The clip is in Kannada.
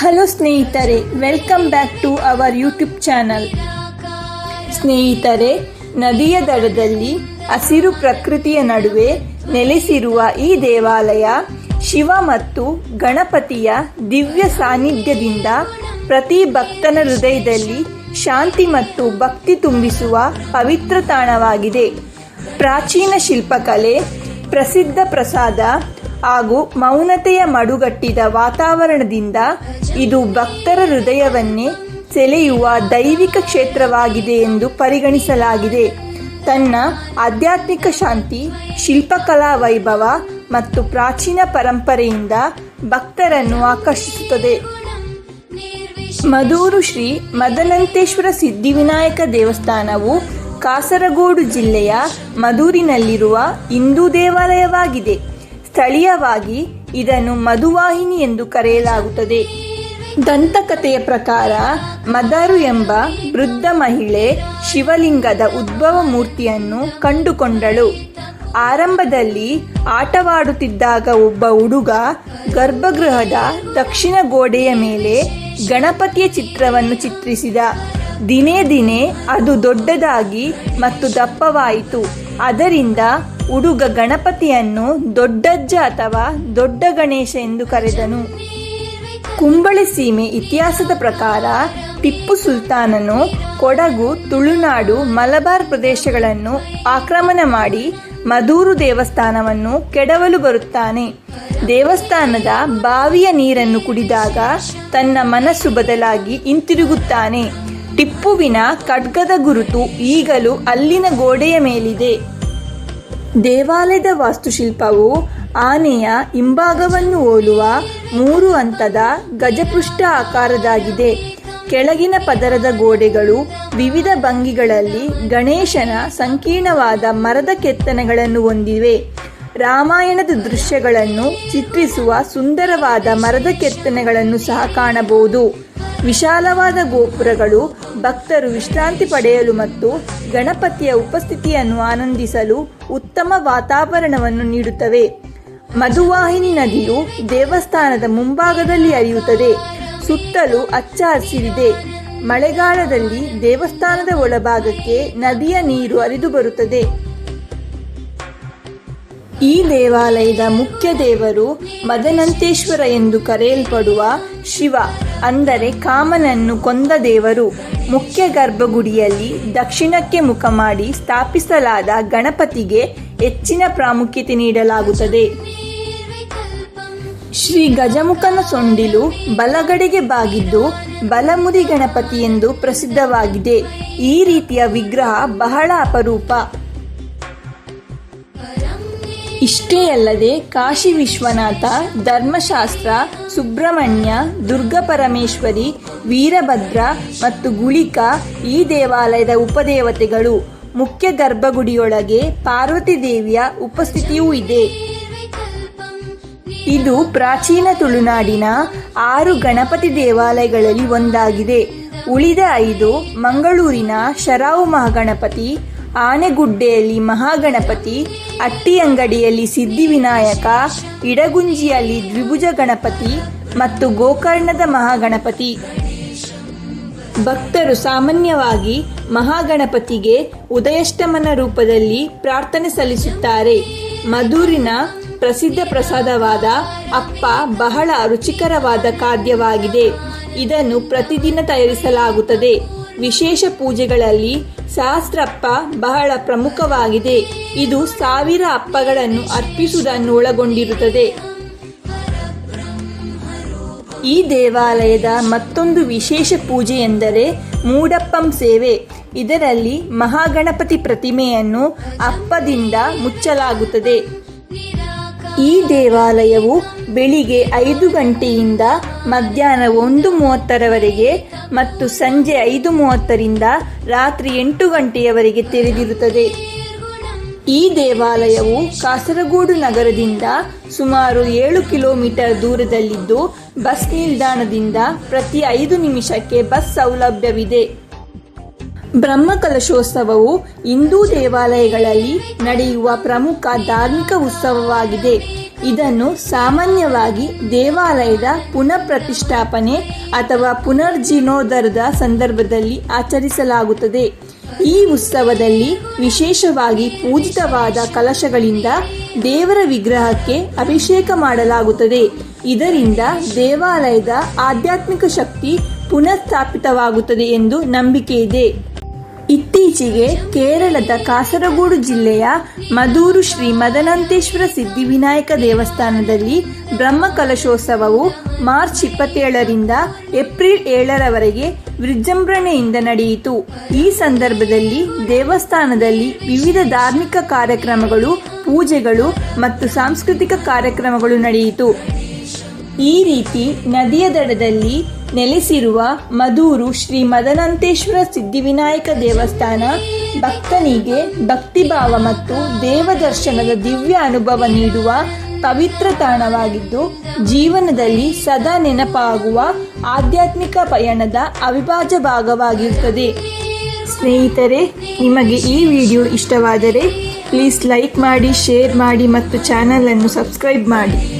ಹಲೋ ಸ್ನೇಹಿತರೆ welcome back to our YouTube channel ಸ್ನೇಹಿತರೆ, ನದಿಯ ದಡದಲ್ಲಿ ಹಸಿರು ಪ್ರಕೃತಿಯ ನಡುವೆ ನೆಲೆಸಿರುವ ಈ ದೇವಾಲಯ ಶಿವ ಮತ್ತು ಗಣಪತಿಯ ದಿವ್ಯ ಸಾನ್ನಿಧ್ಯದಿಂದ ಪ್ರತಿ ಭಕ್ತನ ಹೃದಯದಲ್ಲಿ ಶಾಂತಿ ಮತ್ತು ಭಕ್ತಿ ತುಂಬಿಸುವ ಪವಿತ್ರ ತಾಣವಾಗಿದೆ. ಪ್ರಾಚೀನ ಶಿಲ್ಪಕಲೆ, ಪ್ರಸಿದ್ಧ ಪ್ರಸಾದ ಹಾಗೂ ಮೌನತೆಯ ಮಡುಗಟ್ಟಿದ ವಾತಾವರಣದಿಂದ ಇದು ಭಕ್ತರ ಹೃದಯವನ್ನೇ ಸೆಳೆಯುವ ದೈವಿಕ ಕ್ಷೇತ್ರವಾಗಿದೆ ಎಂದು ಪರಿಗಣಿಸಲಾಗಿದೆ. ತನ್ನ ಆಧ್ಯಾತ್ಮಿಕ ಶಾಂತಿ, ಶಿಲ್ಪಕಲಾ ವೈಭವ ಮತ್ತು ಪ್ರಾಚೀನ ಪರಂಪರೆಯಿಂದ ಭಕ್ತರನ್ನು ಆಕರ್ಷಿಸುತ್ತದೆ. ಮದೂರು ಶ್ರೀ ಮದನಂತೇಶ್ವರ ಸಿದ್ಧಿವಿನಾಯಕ ದೇವಸ್ಥಾನವು ಕಾಸರಗೋಡು ಜಿಲ್ಲೆಯ ಮದೂರಿನಲ್ಲಿರುವ ಹಿಂದೂ ದೇವಾಲಯವಾಗಿದೆ. ಸ್ಥಳೀಯವಾಗಿ ಇದನ್ನು ಮಧುವಾಹಿನಿ ಎಂದು ಕರೆಯಲಾಗುತ್ತದೆ. ದಂತಕಥೆಯ ಪ್ರಕಾರ, ಮದರು ಎಂಬ ವೃದ್ಧ ಮಹಿಳೆ ಶಿವಲಿಂಗದ ಉದ್ಭವ ಮೂರ್ತಿಯನ್ನು ಕಂಡುಕೊಂಡಳು. ಆರಂಭದಲ್ಲಿ ಆಟವಾಡುತ್ತಿದ್ದಾಗ ಒಬ್ಬ ಹುಡುಗ ಗರ್ಭಗೃಹದ ದಕ್ಷಿಣ ಗೋಡೆಯ ಮೇಲೆ ಗಣಪತಿಯ ಚಿತ್ರವನ್ನು ಚಿತ್ರಿಸಿದ. ದಿನೇ ದಿನೇ ಅದು ದೊಡ್ಡದಾಗಿ ಮತ್ತು ದಪ್ಪವಾಯಿತು. ಅದರಿಂದ ಹುಡುಗ ಗಣಪತಿಯನ್ನು ದೊಡ್ಡಜ್ಜ ಅಥವಾ ದೊಡ್ಡ ಗಣೇಶ ಎಂದು ಕರೆದನು. ಕುಂಬಳೆ ಸೀಮೆ ಇತಿಹಾಸದ ಪ್ರಕಾರ ಟಿಪ್ಪು ಸುಲ್ತಾನನು ಕೊಡಗು, ತುಳುನಾಡು, ಮಲಬಾರ್ ಪ್ರದೇಶಗಳನ್ನು ಆಕ್ರಮಣ ಮಾಡಿ ಮಧೂರು ದೇವಸ್ಥಾನವನ್ನು ಕೆಡವಲು ಬರುತ್ತಾನೆ. ದೇವಸ್ಥಾನದ ಬಾವಿಯ ನೀರನ್ನು ಕುಡಿದಾಗ ತನ್ನ ಮನಸ್ಸು ಬದಲಾಗಿ ಹಿಂತಿರುಗುತ್ತಾನೆ. ಟಿಪ್ಪುವಿನ ಖಡ್ಗದ ಗುರುತು ಈಗಲೂ ಅಲ್ಲಿನ ಗೋಡೆಯ ಮೇಲಿದೆ. ದೇವಾಲಯದ ವಾಸ್ತುಶಿಲ್ಪವು ಆನೆಯ ಹಿಂಭಾಗವನ್ನು ಹೋಲುವ ಮೂರು ಹಂತದ ಗಜಪೃಷ್ಠ ಆಕಾರದಾಗಿದೆ. ಕೆಳಗಿನ ಪದರದ ಗೋಡೆಗಳು ವಿವಿಧ ಭಂಗಿಗಳಲ್ಲಿ ಗಣೇಶನ ಸಂಕೀರ್ಣವಾದ ಮರದ ಕೆತ್ತನೆಗಳನ್ನು ಹೊಂದಿವೆ. ರಾಮಾಯಣದ ದೃಶ್ಯಗಳನ್ನು ಚಿತ್ರಿಸುವ ಸುಂದರವಾದ ಮರದ ಕೆತ್ತನೆಗಳನ್ನು ಸಹ ಕಾಣಬಹುದು. ವಿಶಾಲವಾದ ಗೋಪುರಗಳು, ಭಕ್ತರು ವಿಶ್ರಾಂತಿ ಪಡೆಯಲು ಮತ್ತು ಗಣಪತಿಯ ಉಪಸ್ಥಿತಿಯನ್ನು ಆನಂದಿಸಲು ಉತ್ತಮ ವಾತಾವರಣವನ್ನು ನೀಡುತ್ತವೆ. ಮಧುವಾಹಿನಿ ನದಿಯು ದೇವಸ್ಥಾನದ ಮುಂಭಾಗದಲ್ಲಿ ಹರಿಯುತ್ತದೆ. ಸುತ್ತಲೂ ಅಚ್ಚ ಹಸಿರಿದೆ ಮಳೆಗಾಲದಲ್ಲಿ ದೇವಸ್ಥಾನದ ಒಳಭಾಗಕ್ಕೆ ನದಿಯ ನೀರು ಹರಿದು ಬರುತ್ತದೆ. ಈ ದೇವಾಲಯದ ಮುಖ್ಯ ದೇವರು ಮದನಂತೇಶ್ವರ ಎಂದು ಕರೆಯಲ್ಪಡುವ ಶಿವ. ಅಂದರೆ ಕಾಮನನ್ನು ಕೊಂದ ದೇವರು. ಮುಖ್ಯ ಗರ್ಭಗುಡಿಯಲ್ಲಿ ದಕ್ಷಿಣಕ್ಕೆ ಮುಖ ಮಾಡಿ ಸ್ಥಾಪಿಸಲಾದ ಗಣಪತಿಗೆ ಹೆಚ್ಚಿನ ಪ್ರಾಮುಖ್ಯತೆ ನೀಡಲಾಗುತ್ತದೆ. ಶ್ರೀ ಗಜಮುಖನ ಸೊಂಡಿಲು ಬಲಗಡೆಗೆ ಬಾಗಿದ್ದು ಬಲಮುದಿ ಗಣಪತಿ ಎಂದು ಪ್ರಸಿದ್ಧವಾಗಿದೆ. ಈ ರೀತಿಯ ವಿಗ್ರಹ ಬಹಳ ಅಪರೂಪ. ಇಷ್ಟೇ ಅಲ್ಲದೆ ಕಾಶಿ ವಿಶ್ವನಾಥ, ಧರ್ಮಶಾಸ್ತ್ರ, ಸುಬ್ರಹ್ಮಣ್ಯ ದುರ್ಗಪರಮೇಶ್ವರಿ ವೀರಭದ್ರ ಮತ್ತು ಗುಳಿಕ ಈ ದೇವಾಲಯದ ಉಪದೇವತೆಗಳು. ಮುಖ್ಯ ಗರ್ಭಗುಡಿಯೊಳಗೆ ಪಾರ್ವತಿ ದೇವಿಯ ಉಪಸ್ಥಿತಿಯೂ ಇದೆ. ಇದು ಪ್ರಾಚೀನ ತುಳುನಾಡಿನ ಆರು ಗಣಪತಿ ದೇವಾಲಯಗಳಲ್ಲಿ ಒಂದಾಗಿದೆ. ಉಳಿದ ಐದು ಮಂಗಳೂರಿನ ಶರಾವು ಮಹಾಗಣಪತಿ ಆನೆಗುಡ್ಡೆಯಲ್ಲಿ ಮಹಾಗಣಪತಿ, ಅಟ್ಟಿಯಂಗಡಿಯಲ್ಲಿ ಸಿದ್ಧಿವಿನಾಯಕ, ಇಡಗುಂಜಿಯಲ್ಲಿ ದ್ವಿಭುಜ ಗಣಪತಿ ಮತ್ತು ಗೋಕರ್ಣದ ಮಹಾಗಣಪತಿ. ಭಕ್ತರು ಸಾಮಾನ್ಯವಾಗಿ ಮಹಾಗಣಪತಿಗೆ ಉದಯಷ್ಟಮನ ರೂಪದಲ್ಲಿ ಪ್ರಾರ್ಥನೆ ಸಲ್ಲಿಸುತ್ತಾರೆ. ಮಧುರಿನ ಪ್ರಸಿದ್ಧ ಪ್ರಸಾದವಾದ ಅಪ್ಪ ಬಹಳ ರುಚಿಕರವಾದ ಖಾದ್ಯವಾಗಿದೆ. ಇದನ್ನು ಪ್ರತಿದಿನ ತಯಾರಿಸಲಾಗುತ್ತದೆ. ವಿಶೇಷ ಪೂಜೆಗಳಲ್ಲಿ ಸಹಸ್ರಪ್ಪ ಬಹಳ ಪ್ರಮುಖವಾಗಿದೆ. ಇದು ಸಾವಿರ ಅಪ್ಪಗಳನ್ನು ಅರ್ಪಿಸುವುದನ್ನು ಒಳಗೊಂಡಿರುತ್ತದೆ ಈ ದೇವಾಲಯದ ಮತ್ತೊಂದು ವಿಶೇಷ ಪೂಜೆ ಎಂದರೆ ಮೂಡಪ್ಪಂ ಸೇವೆ. ಇದರಲ್ಲಿ ಮಹಾಗಣಪತಿ ಪ್ರತಿಮೆಯನ್ನು ಅಪ್ಪದಿಂದ ಮುಚ್ಚಲಾಗುತ್ತದೆ. ಈ ದೇವಾಲಯವು ಬೆಳಿಗ್ಗೆ ಐದು ಗಂಟೆಯಿಂದ ಮಧ್ಯಾಹ್ನ ಒಂದು ಮೂವತ್ತರವರೆಗೆ ಮತ್ತು ಸಂಜೆ ಐದು ಮೂವತ್ತರಿಂದ ರಾತ್ರಿ ಎಂಟು ಗಂಟೆಯವರೆಗೆ ತೆರೆದಿರುತ್ತದೆ. ಈ ದೇವಾಲಯವು ಕಾಸರಗೋಡು ನಗರದಿಂದ ಸುಮಾರು ಏಳು ಕಿಲೋಮೀಟರ್ ದೂರದಲ್ಲಿದ್ದು ಬಸ್ ನಿಲ್ದಾಣದಿಂದ ಪ್ರತಿ ಐದು ನಿಮಿಷಕ್ಕೆ ಬಸ್ ಸೌಲಭ್ಯವಿದೆ. ಬ್ರಹ್ಮಕಲಶೋತ್ಸವವು ಹಿಂದೂ ದೇವಾಲಯಗಳಲ್ಲಿ ನಡೆಯುವ ಪ್ರಮುಖ ಧಾರ್ಮಿಕ ಉತ್ಸವವಾಗಿದೆ. ಇದನ್ನು ಸಾಮಾನ್ಯವಾಗಿ ದೇವಾಲಯದ ಪುನಃ ಪ್ರತಿಷ್ಠಾಪನೆ ಅಥವಾ ಪುನರ್ಜೀರ್ಣೋದ್ಧಾರದ ಸಂದರ್ಭದಲ್ಲಿ ಆಚರಿಸಲಾಗುತ್ತದೆ. ಈ ಉತ್ಸವದಲ್ಲಿ ವಿಶೇಷವಾಗಿ ಪೂಜಿತವಾದ ಕಲಶಗಳಿಂದ ದೇವರ ವಿಗ್ರಹಕ್ಕೆ ಅಭಿಷೇಕ ಮಾಡಲಾಗುತ್ತದೆ. ಇದರಿಂದ ದೇವಾಲಯದ ಆಧ್ಯಾತ್ಮಿಕ ಶಕ್ತಿ ಪುನಃಸ್ಥಾಪಿತವಾಗುತ್ತದೆ ಎಂದು ನಂಬಿಕೆ ಇದೆ. ಇತ್ತೀಚೆಗೆ ಕೇರಳದ ಕಾಸರಗೋಡು ಜಿಲ್ಲೆಯ ಮದೂರು ಶ್ರೀ ಮದನಂತೇಶ್ವರ ಸಿದ್ಧಿವಿನಾಯಕ ದೇವಸ್ಥಾನದಲ್ಲಿ ಬ್ರಹ್ಮಕಲಶೋತ್ಸವವು ಮಾರ್ಚ್ ಇಪ್ಪತ್ತೇಳರಿಂದ ಏಪ್ರಿಲ್ ಏಳರವರೆಗೆ ವಿಜೃಂಭಣೆಯಿಂದ ನಡೆಯಿತು. ಈ ಸಂದರ್ಭದಲ್ಲಿ ದೇವಸ್ಥಾನದಲ್ಲಿ ವಿವಿಧ ಧಾರ್ಮಿಕ ಕಾರ್ಯಕ್ರಮಗಳು, ಪೂಜೆಗಳು ಮತ್ತು ಸಾಂಸ್ಕೃತಿಕ ಕಾರ್ಯಕ್ರಮಗಳು ನಡೆಯಿತು. ಈ ರೀತಿ ನದಿಯ ದಡದಲ್ಲಿ ನೆಲೆಸಿರುವ ಮದೂರು ಶ್ರೀ ಮದನಂತೇಶ್ವರ ಸಿದ್ಧಿವಿನಾಯಕ ದೇವಸ್ಥಾನ, ಭಕ್ತನಿಗೆ ಭಕ್ತಿಭಾವ ಮತ್ತು ದೇವದರ್ಶನದ ದಿವ್ಯ ಅನುಭವ ನೀಡುವ ಪವಿತ್ರ ತಾಣವಾಗಿದ್ದು, ಜೀವನದಲ್ಲಿ ಸದಾ ನೆನಪಾಗುವ ಆಧ್ಯಾತ್ಮಿಕ ಪಯಣದ ಅವಿಭಾಜ್ಯ ಭಾಗವಾಗಿರುತ್ತದೆ. ಸ್ನೇಹಿತರೆ, ನಿಮಗೆ ಈ ವಿಡಿಯೋ ಇಷ್ಟವಾದರೆ ಪ್ಲೀಸ್ ಲೈಕ್ ಮಾಡಿ ಶೇರ್ ಮಾಡಿ ಮತ್ತು ಚಾನಲನ್ನು ಸಬ್ಸ್ಕ್ರೈಬ್ ಮಾಡಿ.